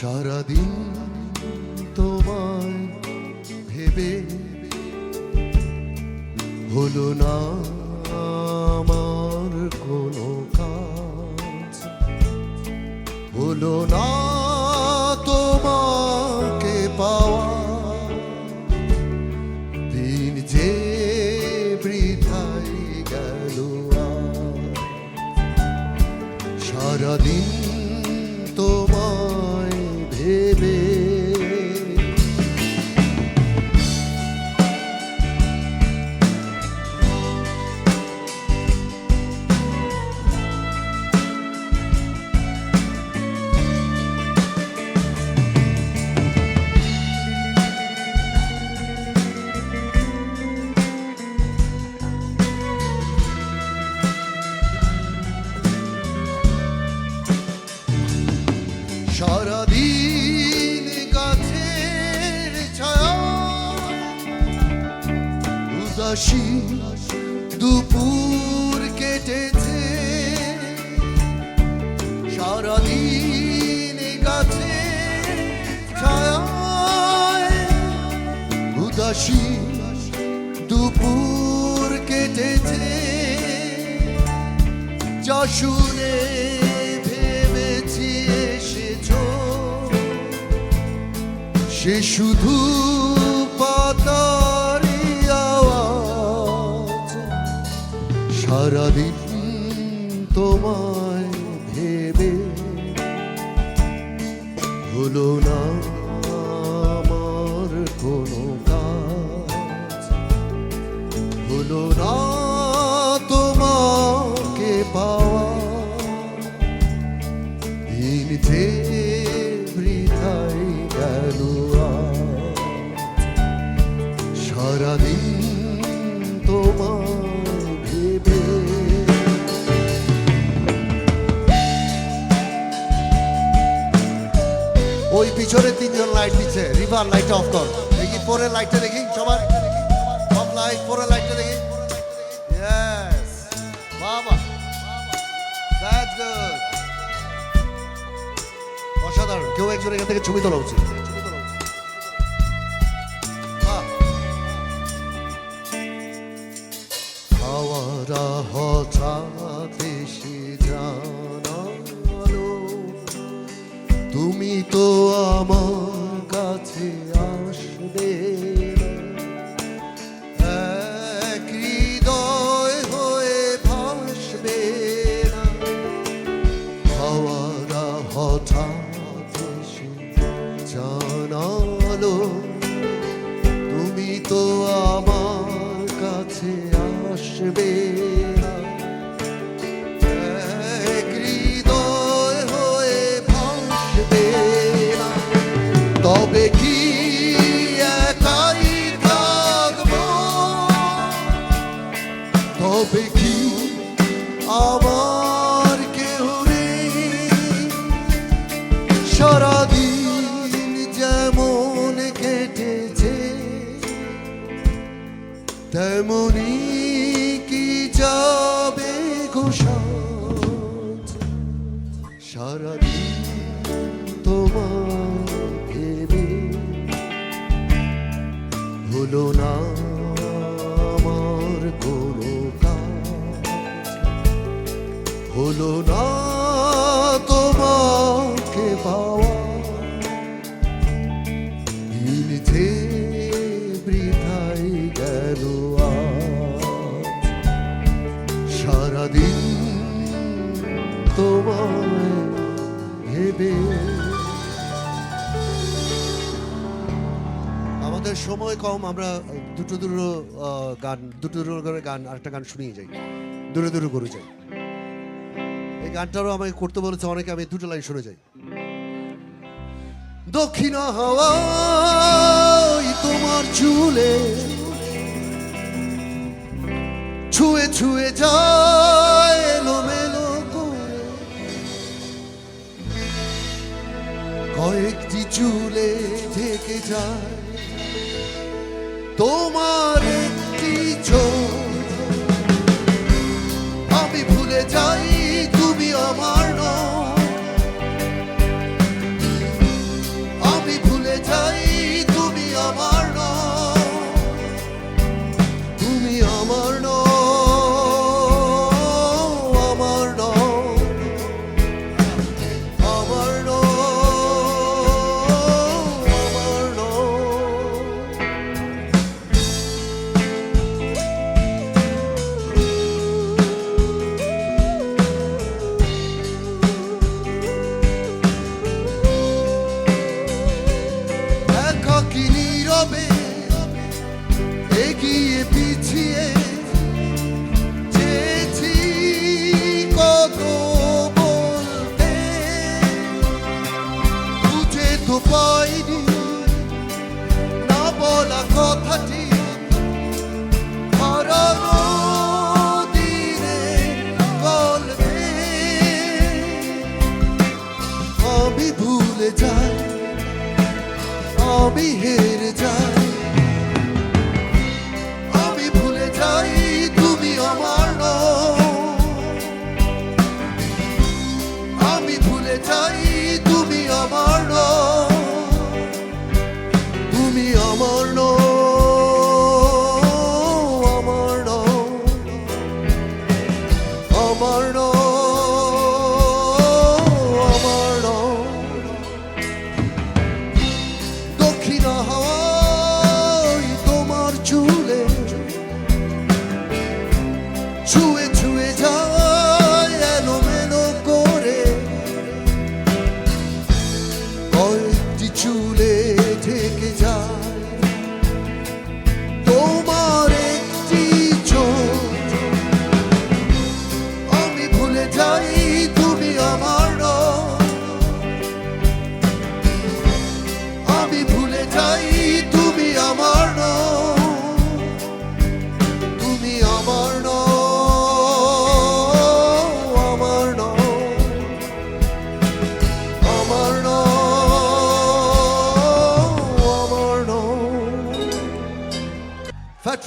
সারাদিন তোমায় ভেবে হলো না আমার কোনো কাজ হলো না তোমাকে পাওয়া দিন যে বৃথাই গেল। সারাদিন উদাসী দুপুর কেটেছে। সারাদিন ছায়া উদাসী দুপুর কেটেছে। যা শুনে ভেবেছি এসেছ, সে শুধু পাতারি হলো না আমার কোনো কাজ হলো না তোমাকে পাওয়া দিন যে বৃথাই গেল। সারাদিন তোমার ওই পিছনে তিনজন লাইট দিচ্ছে। রিভার লাইট অফ কর। দেখি পরে লাইটটা দেখি, সবার। সব লাইট পরে লাইটটা দেখি। বাবা। অসাধারণ। কেউ একজন এখান থেকে ছবি তোলা উচিত। তুমি তো আমার কাছে আসবে। এক হয়ে তবে কি আমার কেউ নেই? সারাদিন যেমন কেটেছে, তেমনি কি যাবে ঘোষাত সারাদিন তোমার ভেবে হলো না। না বৃথাই। সারাদিন আমাদের সময় কম, আমরা দুটো দুটো গান, দুটো দুটো করে গান, আরেকটা গান শুনিয়ে যাই। দূরে দূরে করে যাই। গানটারও আমাকে করতে বলেছে অনেকে, আমি দুটো লাইন শুনে যাই। দক্ষিণ হাওয়াই তোমার চুলে ছুঁয়ে ছুঁয়ে যায় এলোমেলো করে। কয়েকটি চুলে ঢেকে যায় তোমার শুধু বইনি না বলা কথাটি আমি ভুলে যাই, আমি হেরে যাই, আমি ভুলে যাই, তুমি আমার আমি ভুলে যাই 홀로